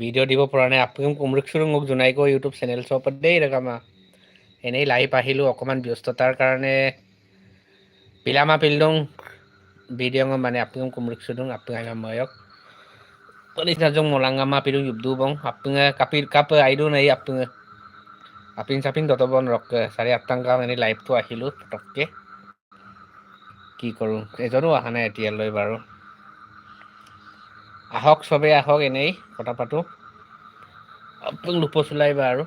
ভিডিঅ' দিব পৰা নাই। আপুনি কুমৰুক চুৰুঙক জোনাইকো ইউটিউব চেনেল চপত দেই ৰকামা এনেই লাইভ আহিলোঁ অকণমান ব্যস্ততাৰ কাৰণে। পিলামা পিলদং ভিডিঅ' মানে আপুনি কুমৰুক চুৰুং আপুনি ময়ক na dong mulang nga mapilong yubdubong apung kapil kap aido na apung apin sapin দতবন রক চাৰে আঠটাংকা মানে লাইভটো আহিলোঁ পটককৈ। কি কৰোঁ, এজনো অহা নাই এতিয়ালৈ বাৰু। আহক চবেই আহক এনেই কথা পাতোঁ। আপোন লোপ চলাইবা আৰু।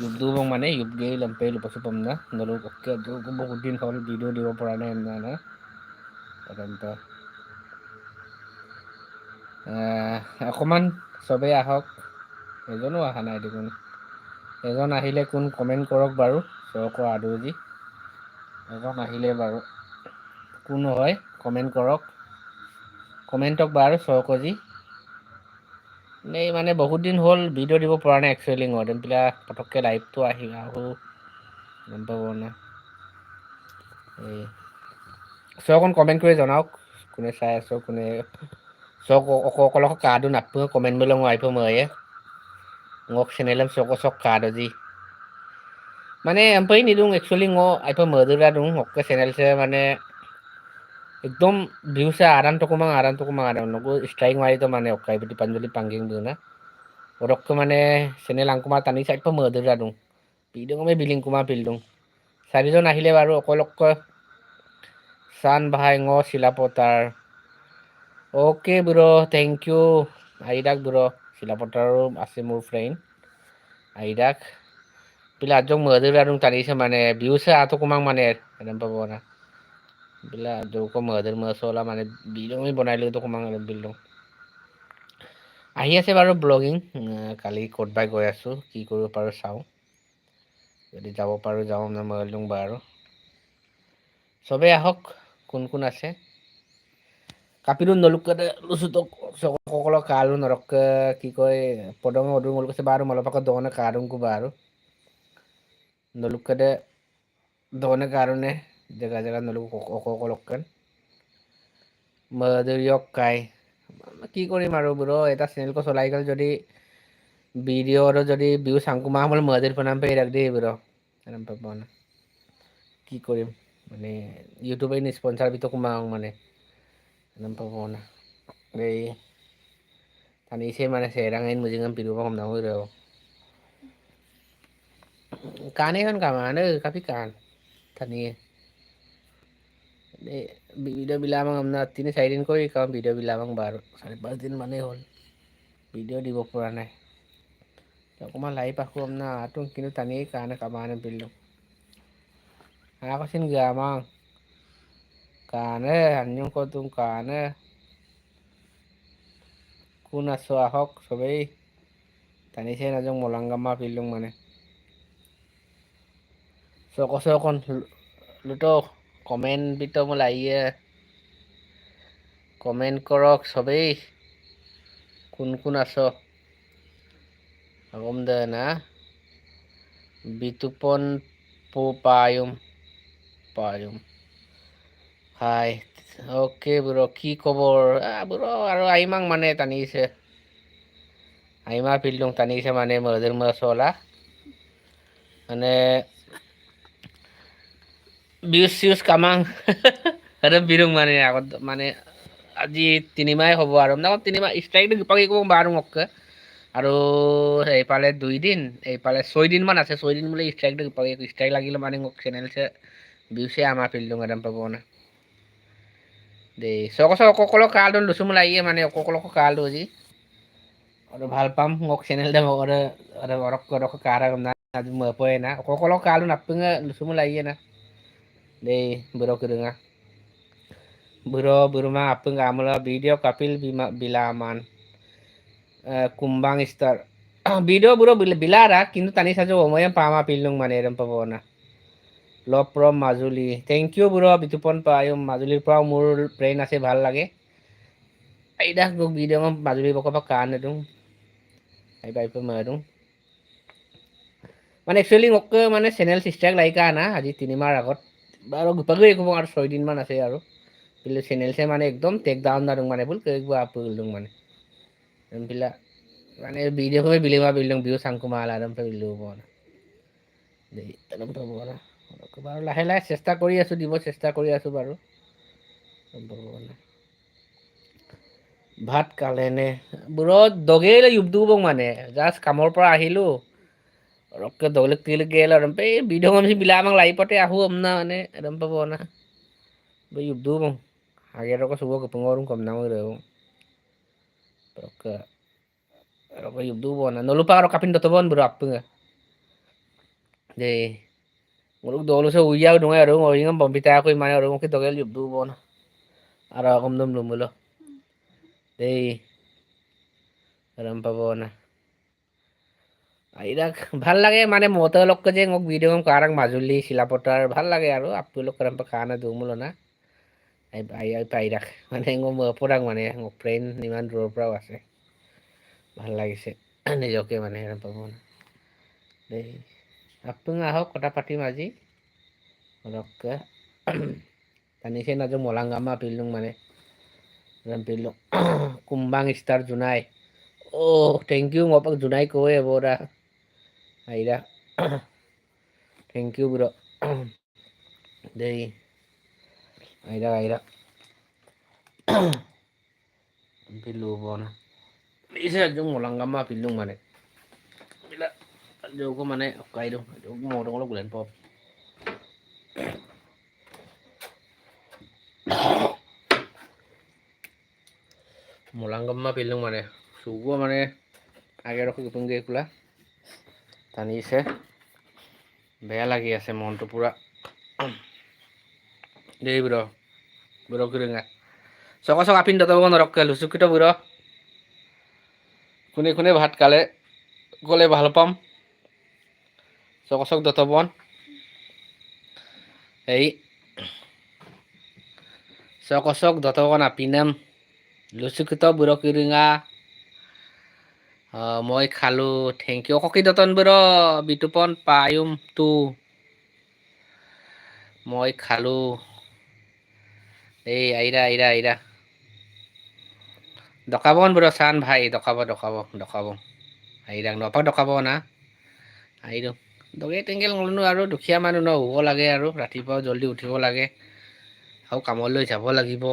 লোপদুবং মানে ইউপগেই লম্পে লোপ চুপম না। নলো বহুত দিন হ'ল ভিডিঅ' দিব পৰা নাই এনে অত্যন্ত অকণমান চবেই আহক। এজনো অহা নাই দেখোন। এজন আহিলে কোন কমেণ্ট কৰক বাৰু চৰকৰ আদৰজী। এজন আহিলে বাৰু কোন হয় কমেণ্ট কৰক। কমেণ্টক বাৰু চৰকজি এই মানে বহুত দিন হ'ল ভিডিঅ' দিব পৰা নাই একচুৱেলি মই পেলাই পটককৈ লাইভটো আহি আহোঁ গম পাব না এই চকণ কমেণ্ট কৰি জনাওক কোনে চাই আছো কোনে So, ko ko ko kado na po, comment mo lang ay po mo ya. Ngok sinelam so ko sok kado di. মানে মানে একদম ভিউছে আৰান টকুমাং আৰান টকুমাং আৰান নগো ষ্ট্ৰাইক মাৰিতো মানে অকাই বিটি পাঞ্জলি পাংগিং দিওঁ না ওরককে মানে চেনেল আংকুমাৰ টানি চাইপা মধুৰা দিওঁ পিডিং আমি বিলিং কুমাৰ পিল দিওঁ চাৰিজন আহিলে বাৰু অকলকৈ চান ভাই ঙ চিলাপতাৰ ওকে ব্ৰ থেংক ইউ আইডাক ব্ৰ শিলাপথাৰো আছে মোৰ ফ্ৰেণ্ড আইডাক bila jong mother arung tani sa mane biusa ato kumang mane adam pa bona bila jo ko মানে বিল্ডিং আমি বনাই লৈ তো kumang বিল্ডিং আহি আছে বাৰু ব্লগিং কালি ক'ত বাই গৈ আছোঁ, কি কৰিব পাৰোঁ চাওঁ। যদি যাব পাৰোঁ, যাওঁ মানে মই লওঁ বাৰু। চবেই আহক, কোন কোন আছে। naluk ka lusutok sa kokolo kalon কি কয় পদং অদুং ওল কৈছে বাৰু মালপাকা দহনে কাৰুং কো বাৰু। নলুকাতে দহনে কারণে জায়গা জায়গা নলুক অকলকান মধুৰিয়ক কাই কি কৰিম আৰু ব্ৰ এটা চেনেলকো চলাই গ'ল যদি ভিডিঅ'ৰ যদি ভিউ চাংকুমা হ'ল মধুৰ প্ৰনাম পাই ৰাখ দেই ব্ৰ প্ৰনাম পাব না কি কৰিম মানে ইউটিউবে স্পন্সাৰ ভিতৰত কুমাওঁ মানে nampak mo na kay tani siya mana serang ngayon mo jangan pido pa kam na ulo kane kan kamane kapi kan ভিডিঅ' বিলামাং আপোনাৰ তিনি চাৰিদিন কৰি, কাৰণ ভিডিঅ' বিলামাং বাৰু, চাৰি পাঁচদিন মানেই হ'ল। ভিডিঅ' দিব পৰা নাই। অকণমান লাইভ আখো আপোনাৰ, আটো কিন্তু টানিয়েই কাৰণে কামানে বিল্ডিং ako sin gamang কানে আনিও কতুম কানে কোন আছো, আহক সবেই টানিছে নাজং মলাংগামা পিলুং মানে। চক চকন লুটো কমেণ্ট বিতো মোৰ লাগিয়ে কমেণ্ট কৰক সবেই কোন কোন আছ? আগম দে না। বিতুপন পো পায়ুম। পায়ুম। হাই, অ'কে ব্ৰ কি খবৰ? ব্ৰ আৰু আইমাং মানে টানিছে। আইমা পিল্ডুং টানিছে মানে মজুৰ মচলা মানে বিউজ চিউজ কামাং আৰু বিৰুং মানে আগত মানে আজি তিনিমাহে হ'ব আৰু মানে তিনিমাহ ষ্ট্ৰাইক পাকি ক'ব বাৰু মোক আৰু এইফালে দুইদিন এইফালে ছয়দিনমান আছে ছয়দিন বোলে ষ্ট্ৰাইকটো পাকি ষ্ট্ৰাইক লাগিলে মানে মোক চেনেলছে ভিউছে আমাৰ ফিল্ডুং একদম পাব না Di. So ako sa kokolo kaldo luso mo lai man yo kokolo ko kaldo ji. Oro bhal pam ngok channel da oro oro orok ko ko kara na adu mo po na kokolo kaldo na pinga luso mo lai na. Di buro kirunga. Buro buro ma apung amula video kapil bilaman. kumbang star. video buro bilara কিন্তু টানি সাজো মই পামা পিলুং মানে এরম পাবো না love from Majuli thank you বুঢ়া বিতুপন পাই মাজুলীৰ পৰাও মোৰ ফ্ৰেণ্ড আছে ভাল লাগে আইডা গো ভিডিঅ' মাজুলী বকবা কান এদুং আইবা আইবা মাৰুং মানে একচুৱেলি মোক মানে চেনেল চিষ্টাৰ লাইকা না আজি তিনিমাহৰ আগত বাৰু গোপাগৈ ক'ব আৰু ছয়দিনমান আছে আৰু। কিন্তু চেনেলছে মানে একদম টেক ডাউন দাদুং মানে ভুল কৰিব আপ কৰিলোঁ মানে। pa bilu mo na. দেই একদম পাব না বাৰু লাহে লাহে চেষ্টা কৰি আছোঁ, দিব চেষ্টা কৰি আছোঁ বাৰু। ভাত খালেনে বুঢ়ত দগেই ইউটিউবক মানে জাষ্ট কামৰ পৰা আহিলোঁ। රොක්ක දොලක් තිලක් කියලා රම්පේ බීඩෝ මම බිලාමං ලයිපටේ අහුව nó අනේ. රම්ප පෝන බයි đó ಹಾಗೆ ರೊಕ್ಕ bự ಪಂಗೋರು ಕಮ್ ನಮಗೆ ರೊಕ್ಕ ರೊಕ್ಕ ಯುಬ್ದು ಬೋನ ನೊಲುಪ ರೊಕ್ಕ ಪಿಂಡ ತಗೋನ್ ಬಿಡು ಅಪ್ಪಂಗ ದೇ nguluk dolo sa uya dong ya dong ngolingam bombita ako imane dong ki togel yub du bon ara luôn dum lumulo dei ram pa bona আইরাক ভালো লাগে মানে মতলক যে মোক ভিডিঅ' কাৰাং মাজুলী চিলাপথাৰ ভালো লাগে আৰু আপোনালোক কাৰাম্পা কানা দুমুলো না। pairak মানে পৰাক মানে মোৰ ফ্ৰেণ্ড ইমান দূৰৰ পৰাও আছে। ভালো লাগিছে নিজকে মানে পাব দেই আপুনি আহক, কথা পাতিম আজি। অলপকে জানিছে না যে মলাংগামা পিলুং মানে পিলুং কুম্বাং ষ্টাৰ জোনাই। অ' থেংক ইউ মই জোনাই কৈ hay đó. Thank you, bro. Đây. Hay đó hay đó. Pillu bona isa jung mo lang kama pillu mane bila jo ko mane kai do jo mo dong lo gulen pop mo lang kama pillu mane sugo mane agero ko tunge kula টানিছে বেয়া লাগি আছে মনটো পুৰা। দেই ব্ৰ bro kiringa soko sok apin dot বন্ধ লুচুকিত বুড়ো কোনে কোনে ভাত খালে গ'লে ভালো পাম। চকচক দতবন এই চকচক দতবন আপিনাম। লুচুকিত বুঢ়ো কিৰিঙা। মই খালোঁ। থেংক ইউ অককি দতন বুঢ়ো বিতুপন পায়ুম তো মই খালোঁ। এই আইরা আইরা আইরা ডকাবন bro san ভাই ডকাব ডকাব ডকাব আইৰাক নপাক ডকাব না। আহিলোঁ দগে টেংকেল নল'নো আৰু দুখীয়া মানুহ ন শুব লাগে আৰু ৰাতিপুৱা জল্দি উঠিব লাগে। আৰু কামলৈ যাব লাগিব।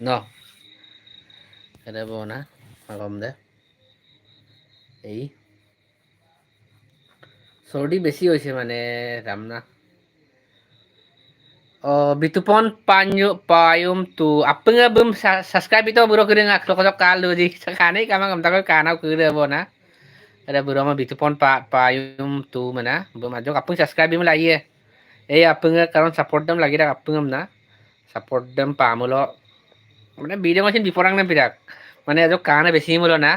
ন। সেইটো না। কম দে এই চৰ্দি বেছি হৈছে মানে Ramana Oh, bitupon panyo payum tu apa nga bum subscribe itu buro kira ngak lo kocok kalu di sekane kama ngam takoi kana kira bona ada buro ma bitupon pa payum tu mana bum ajo apa subscribe bim lagi ya eh apa nga karon support dem lagi dak apa ngam na support dem pamulo মানে video machine বিপরাং না বিরাক মানে అదొక కాన బెసీములోనా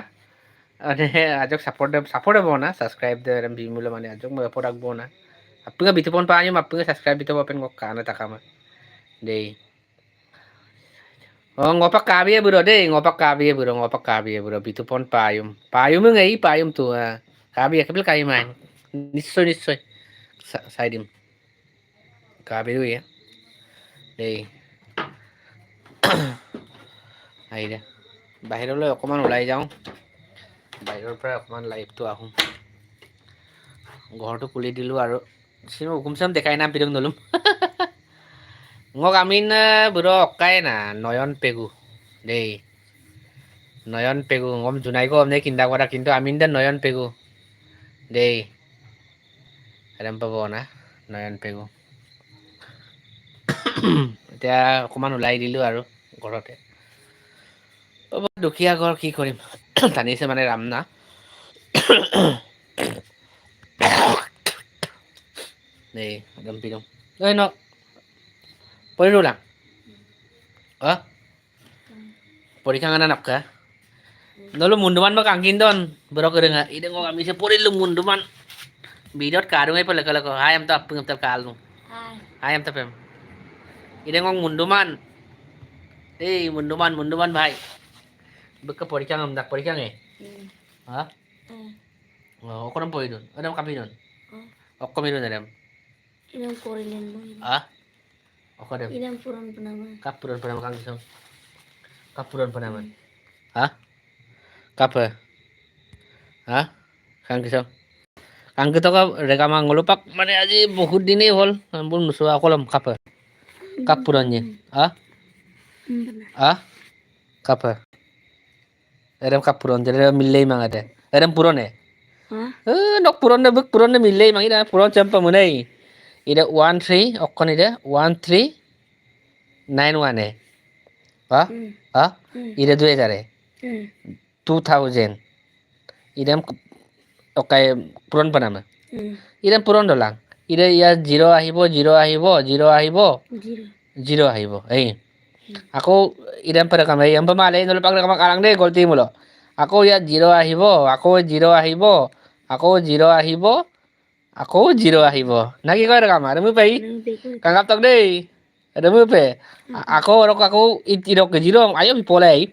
అంటే అదొక support support అవ్వనా subscribe చేయడం భీములో మన అదొక సపోర్ట్ అవ్వనా అప్పుగా బితిపోని పాయం అప్పుగా సబ్స్క్రైబ్ బితో ఓపెన్ ఒక కాన తకమ డే Oh, ngopak kabi ya bro deh, ngopak kabi ya bro, ngopak kabi ya bro. Itu pon payum, payum enggak i payum tuh. Uh. Kabi ya kepil kayu main. Nisoi nisoi. Sa Saidim. Kabi dulu ya. Deh. Aida. বাহিৰলৈ অকণমান ওলাই যাওঁ। বাহিৰৰ পৰা অকণমান লাইফটো আহোঁ। ঘৰটো খুলি দিলোঁ আৰু চিনেমা হুকুম চুম দেখাই না পিটক নলম। মোক আমিন বুড় অকাই না নয়ন পেগু দেই। নয়ন পেগু গম জোনাই কম দেই চিন্তা কৰা কিন্তু আমিন দে নয়ন পেগু দেই। এম পাব না নয়ন পেগু। এতিয়া অকণমান ওলাই দিলোঁ আৰু ঘৰতে। দুখীয়া ঘৰ কি কৰিম টানিছে মানে ৰামনা দেই একদম পিদম ঐ ন পঢ়ি ৰুলা অ পৰীক্ষা কাৰণে নাপকা Nalo munduman mo kang kindon. Bro ko rin nga. Ida ko kami sa puri lung munduman. Bidot karung ay pala kalako. Hi, am tap pungam tap kalung. Hi. Hi, am tapem. Ida ko munduman. Hey, munduman, munduman bhai. Baka pwede ka ngamdak, pwede ka nga eh. Hmm. Ha? Hmm. Oh, ako nang pwede doon. Ano kami doon? Oh. Ako kami doon, Adam. Ilang Korean mo yun? Ha? Ako, Adam. Ilang puran pa naman? Kapuran pa naman kang isang. Kapuran pa naman. Ha? Kape? Ha কাংকিত কাংকিতক ৰেগামা ngolupak মানে আজি বহুত দিনেই হ'ল বোৰ নোচোৱা কলম কাপে কাপুৰঞ্জে হা Hmm, benar. Ah? Kape? Erem kapuron, jadi milei mang ada. Erem puron eh? Hah? Eh, nok puron deh, buk puron deh milei mang ida puron campa munai. Ida one three, okkon ida one three nine one eh. Ah? Hmm. Ah? Hmm. Ida dua jare. Hmm. Two thousand. Idam okai puron panama. Hmm. Idam puron dolang. Ida ya zero ahibo, zero ahibo, zero ahibo, Zero. zero ahibo. Eh. আকৌ ইদাম পাৰে কাম এই এম্পা মালে নলে পাক কাম কাৰাং দেই গলতি মূল আকৌ ইয়াত জিৰ' আহিব আকৌ জিৰ' আহিব আকৌ জিৰ' আহিব আকৌ জিৰ' আহিব না কি কয় কাম আৰু মই পাই Nang bego. কাঙাপ তক দেই এটা মই পে আকৌ আৰু আকৌ ইৰক জিৰ' আয়ো পিপলে আহি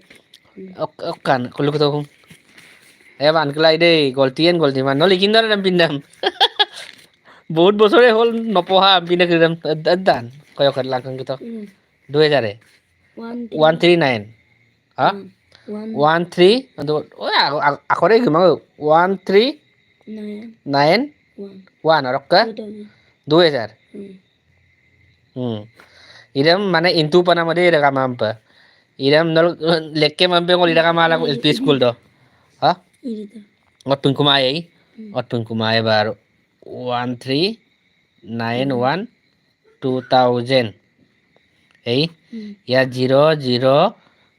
কান কলো কত এ বানকলাই দেই গলতিয়েন গলতি মান নহ'লে কিন দৰে পিন্ধাম বহুত বছৰে হ'ল নপঢ়া পিন্ধে কিদাম দান কয় lakh কিত Hmm. দুহেজাৰে one three nine হা one. One. ওৱান থ্ৰী ঐ আখৰে কিমান one three Nine. Nine One. One ৰক্কা Two thousand. দুহেজাৰ Hmm. Hmm. Idam mana intu pa naman din ka mampa. Idam nol lekke mampa ko lida ka mala ko LP school do. Ha? Ini tuh. Ngot pun kumaya eh. Eh? Hmm. Zero zero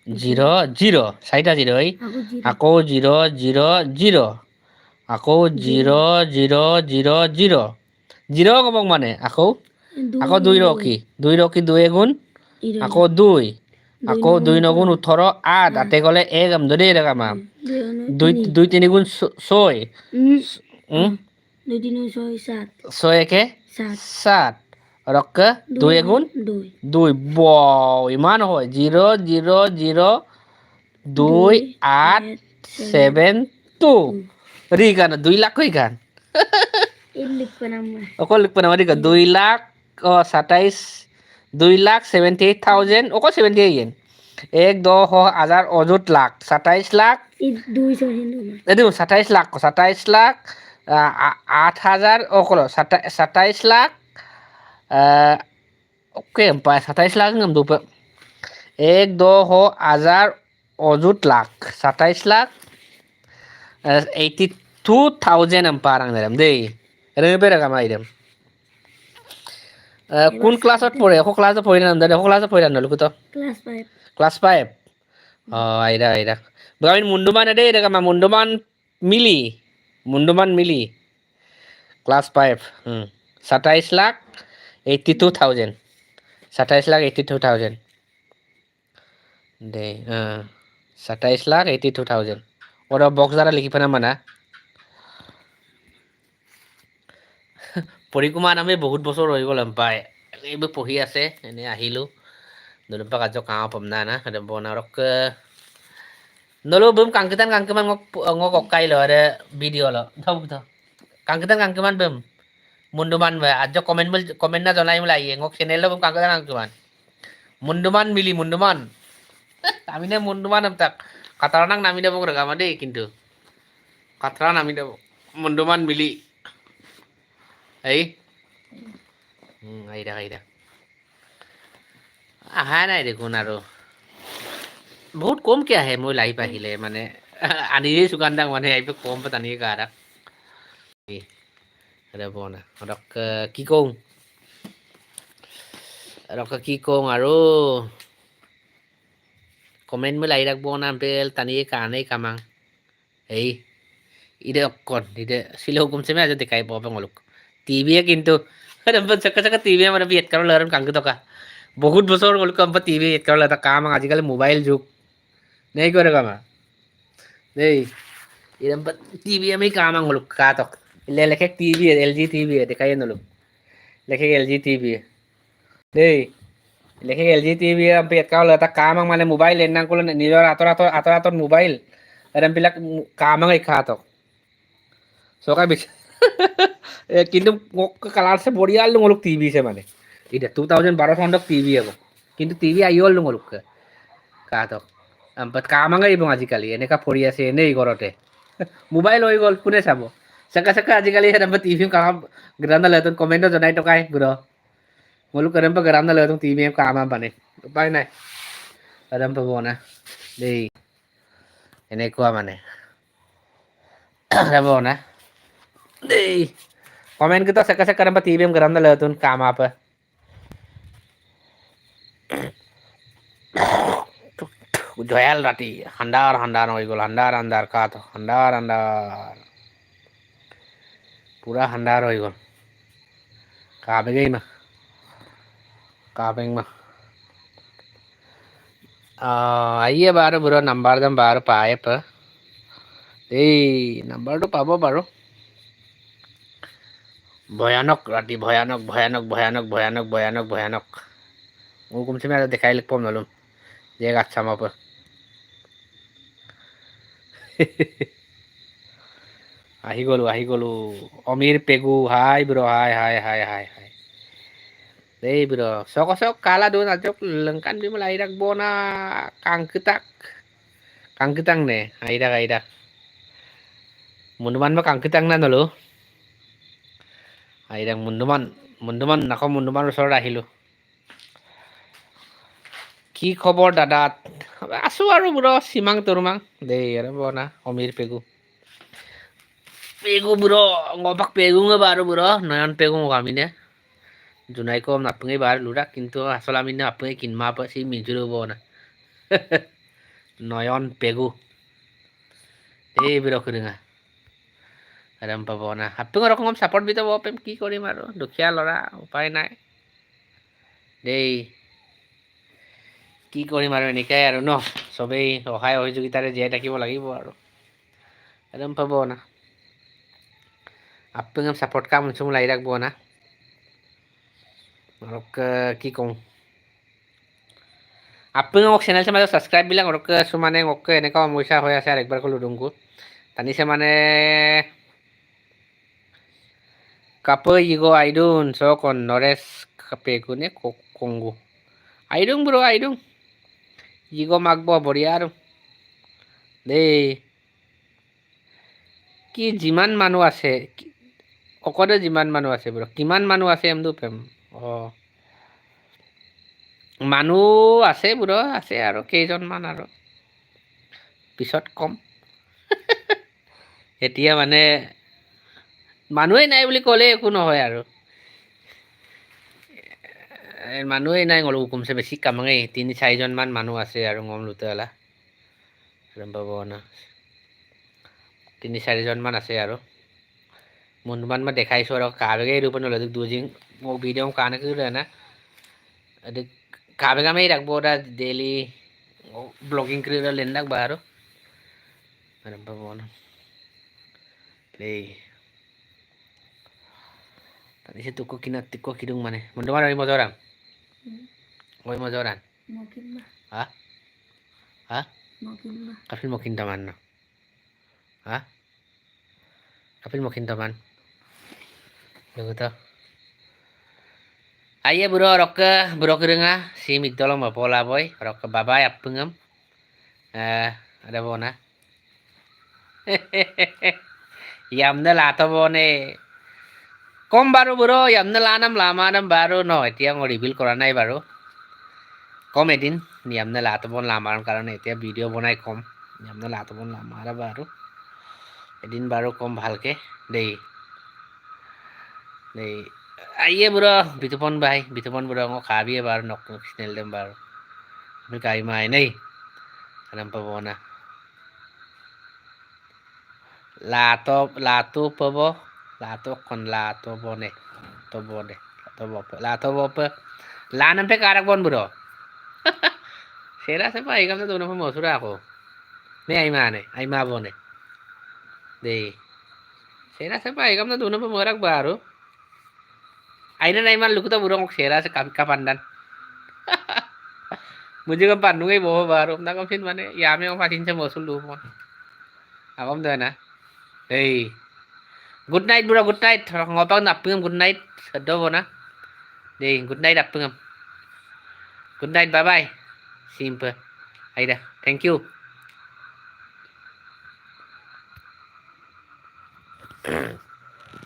zero zero. Saita zero eh. Aku zero. আকৌ zero' zero' zero' আকৌ zero' zero' zero' zero' zero' ক'ব মানে আকৌ. আকৌ দুই ৰকি দুই ৰকি দুই গুণ Iro. আকৌ দুই আকৌ দুই নগুণ ওঠৰ আঠ আঠে গ'লে এক আম দেখামা Dua. no- দুই. দুই তিনি গুণ ছয় Hmm. ছয় একে. সাত ৰকে দুই এগুণ দুই। ব ইমান হয়। জিৰ' জিৰ' জিৰ' দুই আঠ ছেভেন টু। ৰি গান দুই লাখ কৈ গান। অকল লিখব নামাৰি গান। দুই লাখ অ সাতাইছ দুই লাখ ছেভেণ্টি এইট থাউজেণ্ড অকল ছেভেণ্টি এইট এক দহ হাজাৰ অযুত লাখ। সাতাইছ লাখ। সাতাইছ লাখ সাতাইছ লাখ আহ, আ- আঠ হাজাৰ অকল সাতাই সাতাইছ লাখ অকে পায় সাতাইছ লাখ নাম দুপ এক দহ হাজাৰ অযুত লাখ সাতাইছ লাখ এইটি টু থাউজেণ্ড এম্পাৰ আং দেম দেই এনে বেৰা কাম আইদেম কোন ক্লাছত পঢ়ে এশ ক্লাছত পঢ়ি দে এশ ক্লাছত পঢ়ি নাম তো Kelas five. Kelas 5. Oh, aida aida. Gawin munduman ada ada kama munduman mili. Munduman mili. Kelas 5. Hmm. 27 lakh 82,000. 27 lakh 82,000. Deh, uh, 27 lakh 82,000. Ora box দ্বারা লিখি পেনা মানা পৰিকুমাৰ আমি বহুত বছৰ হৈ গ'ল পাই এইবোৰ পঢ়ি আছে এনেই আহিলোঁ Doon pa kadyo kang apam na na ada bona rok ke Nolo bum kangkitan kangkiman ngok ngok okai lo ada video Munduman ba ajo komen mul komen na jonai mulai ngok channel lo bum kangkitan kangkiman munduman mili munduman আমি নে munduman am tak kataranang nami debo regama deh kintu katara nami debo munduman mili এই আইরা আইরা আহা নাই দেখোন আৰু বহুত কমকে আহে মই লাইভ আহিলে মানে আনিয়ে সুগান্ধাক মানে আহিব কম পাত আনিয়ে গাৰা বনা ৰক কি কওঁ ৰক কি কওঁ আৰু কমেণ্ট মই লাই ৰাখব না বেল টানিয়ে কাণেই কামাং এই ইদে অকণ ইদে শিলে হুকুম চেমে আজ দেখাই পাব পেঙলুক টিভিয়ে কিন্তু চাকা চাকা টিভিয়ে মানে বিয়েত কারণ লাগাম কাংকে টকা বহুত বছৰ হ'ল কাম পা টিভি এত এটা কাম আজিকালি মোবাইল যুগ নেই কৰে কামা দেই এরম পা টিভি আমি কাম আঙুল কাতক লে লেখে টিভি এল জি টিভি দেখাই নলু লেখে এল জি টিভি দেই লেখে এল জি টিভি কাল এটা কাম মানে মোবাইল এন্না কলে নিজৰ আঁতৰ আঁতৰ আঁতৰ আঁতৰ মোবাইল এরম বিলাক কাম আং খাতক চৰকাৰ বিচাৰ কিন্তু কালাৰছে বঢ়িয়া লোক টিভিছে মানে এটা টু থাউজেন্ড বারো সাউন্ডক টিভি হব কিন্তু টিভি আইও লোক কাতক কামাঙে আহিব আজিকালি এনেকা পৰি আছে এনেই ঘৰতে মোবাইল হৈ গ'ল কোনে চাব চাকা চাকা আজিকালি হেৰাম্পা টিভি কাম গ্ৰান্দা লেহেঁতন কমেণ্টত জনাই টকাই বুঢ় মোলো কেৰেম্পা গ্ৰান্দা লেহেঁতন টিভি কাম মানে উপায় নাই কেৰেম্পা বনা দেই এনেকুৱা মানে বনা দেই comment kita saka saka kerampa TV yang keramda lehetun kam apa Joel rati handar handar হৈ গ'ল handar handar কাত handar handar পুৰা গ'ল। কাবেগেই মা। কাবেং মা আইয়ে বাৰু বুঢ়া নাম্বাৰ যাম বাৰু পায় পা এই, নাম্বাৰটো পাব বাৰু। ভয়ানক, ৰাতি ভয়ানক ভয়ানক ভয়ানক ভয়ানক ভয়ানক ভয়ানক। মোৰ কমচে আৰু দেখাই লিখ পাম নলম। যে গাছ চাম apa আহি গ'লো আহি গ'লো Amir Pegu hi bro hi hi hi hi hi দেই bro sok sok kala doon ajok lengkan di malairak bona kangkitak kangkitang ne aidak aidak munduman mo kangkitang na nalo আইদাক মুণ্ডুমান মুণ্ডুমান আকৌ মুণ্ডুমান ওচৰত আহিলোঁ কি খবৰ দাদা আছোঁ আৰু বুঢ় চিমাং তৰুমাং দেই আৰু বনা অমিৰ Pegu Pegu বুঢ় ngopak pegung baru, bro. Noyon pegung kami junai ko napungi baru lurak কিন্তু আসল আমি না আপনি কিনমা apa sih minjuru bona. নয়ন পেগু এই বুঢ় খুৰিঙা আৰাম পাব না আপোনাক ৰকম ছাপৰ্ট দি যাব পাৰিম কি কৰিম আৰু দুখীয়া ল'ৰা উপায় নাই দেই কি কৰিম আৰু এনেকাই আৰু ন চবেই সহায় সহযোগিতাৰে জীয়াই থাকিব লাগিব আৰু আৰাম পাব না আপোনাক ছাপৰ্ট কাম উঞ্চুম লাগি ৰাখব না অলপ কি কওঁ আপোনাক মোক চেনেলটো মাজত ছাবস্ক্ৰাইববিলাক অলপ আছোঁ মানে মোক এনেকুৱা সমস্যা হৈ আছে আৰু একবাৰ ক'লোঁ ডুংকু টানিছে মানে Kape Yigo Aidun so con Nores Kapeku ne Kongo. Aidung bro Aidung. Yigo Magbo বঢ়িয়া দেই কি যিমান মানুহ আছে অকলে যিমান মানুহ আছে বro কিমান মানুহ আছে এমদো পেম অঁ। মানুহ আছে বুঢ় আছে আৰু কেইজনমান আৰু। পিছত কম। এতিয়া মানে মানুহেই নাই বুলি ক'লে একো নহয় আৰু। মানুহেই নাই ngolo hukum sa besi তিনি, চাৰিজনমান মানুহ আছে আৰু ngom লুতেলা। গম পাব তিনি, চাৰিজনমান আছে আৰু। Munuman mah dekai suara kabe gai rupa nolo dek dujing mo video mo kana kira na dek kabe gamai dak boda daily blogging lenda lendak baru merem pa bono dei tadi situ koki na tikko kidung mane munuman oi mo doran oi mo doran ha ha kafil mo kintaman na ha kafil mo kintaman kintaman. Lugo to. Aye bro rok bro kirenga si mitolong ma pola boy rok babay apengam. Eh ada bona. Yamna lato bone. কম বাৰু বুঢ়ো ইয়ামনে লানাম লামানাম বাৰু ন এতিয়া মই reveal কৰা নাই বাৰু কম এদিন ইয়ামনে লাটবন লামাৰ কাৰণে এতিয়া ভিডিঅ' বনাই কম ইয়ামনে লাটবন লামাৰা বাৰু এদিন বাৰু কম ভালকে দেই nei aiye ah, bro. Bitupon bhai bitupon bro. Ngo khabiye ya, bar. Nok nok snel dem bar. Mil kai mai nei anam pabo na lato lato pabo lato kon lato bone to bone to bop lato bop lanam pe. Karak bon bro. Sera se pai kam tu no sura ko ne ai ma ne ai ma bone de sera se pai kam tu no pa morak baru. అయినా నైమాన్ లుకుతా బురం ఒక షేరా కవికా పండన్ मुझे कब पानू गई बहुत बार उतना कब फिर मैंने यहाँ में फासिन से मौसम लू फोन अब हम तो है ना ए गुड नाइट बुरा good night ngồi bao nạp phương good night. Đâu vào na. Đi good night đạp phương good night bye bye simple. Hay thank you. Mm-hmm.